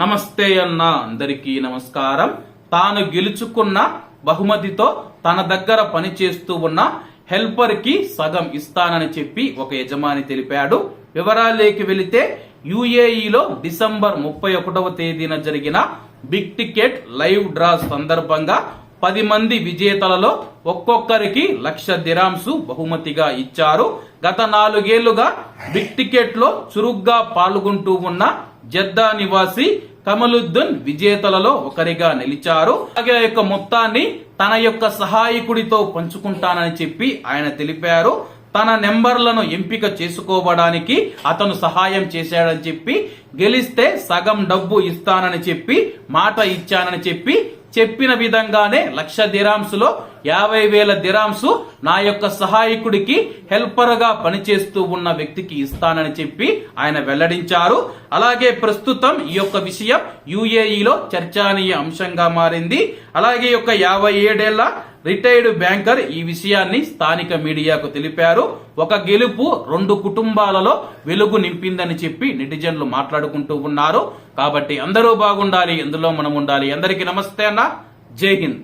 నమస్తే అన్న అందరికీ నమస్కారం. తాను గెలుచుకున్న బహుమతితో తన దగ్గర పనిచేస్తూ ఉన్న హెల్పర్కి సగం ఇస్తానని చెప్పి ఒక యజమాని తెలిపాడు. వివరాలేకి వెళితే యుఏఈలో డిసెంబర్ ముప్పై ఒకటవ తేదీన జరిగిన బిగ్ టికెట్ లైవ్ డ్రా సందర్భంగా పది మంది విజేతలలో ఒక్కొక్కరికి లక్ష దిరాంసు బహుమతిగా ఇచ్చారు. గత నాలుగేళ్ళుగా బిగ్ టికెట్లో చురుగ్గా పాల్గొంటూ ఉన్న జద్దా నివాసి కమలుద్దీన్ విజేతలలో ఒకరిగా నిలిచారు. అలాగే ఆ యొక్క మొత్తాన్ని తన యొక్క సహాయకుడితో పంచుకుంటానని చెప్పి ఆయన తెలిపారు. తన నెంబర్లను ఎంపిక చేసుకోవడానికి అతను సహాయం చేశాడని చెప్పి గెలిస్తే సగం డబ్బు ఇస్తానని చెప్పి మాట ఇచ్చానని చెప్పి చెప్పిన విధంగానే లక్ష దిరాంసులో యాభై వేల దిరాంసు నా యొక్క సహాయకుడికి హెల్పర్గా పనిచేస్తూ ఉన్న వ్యక్తికి ఇస్తానని చెప్పి ఆయన వెల్లడించారు. అలాగే ప్రస్తుతం ఈ యొక్క విషయం యుఏఈలో చర్చనీయ అంశంగా మారింది. అలాగే ఈ యొక్క యాభై ఏడేళ్ళ రిటైర్డ్ బ్యాంకర్ ఈ విషయాన్ని స్థానిక మీడియాకు తెలిపారు. ఒక గెలుపు రెండు కుటుంబాలలో వెలుగు నింపిందని చెప్పి నెటిజన్లు మాట్లాడుకుంటూ ఉన్నారు. కాబట్టి అందరూ బాగుండాలి ఎందులో మనం ఉండాలి. అందరికీ నమస్తే అన్న. జై హింద్.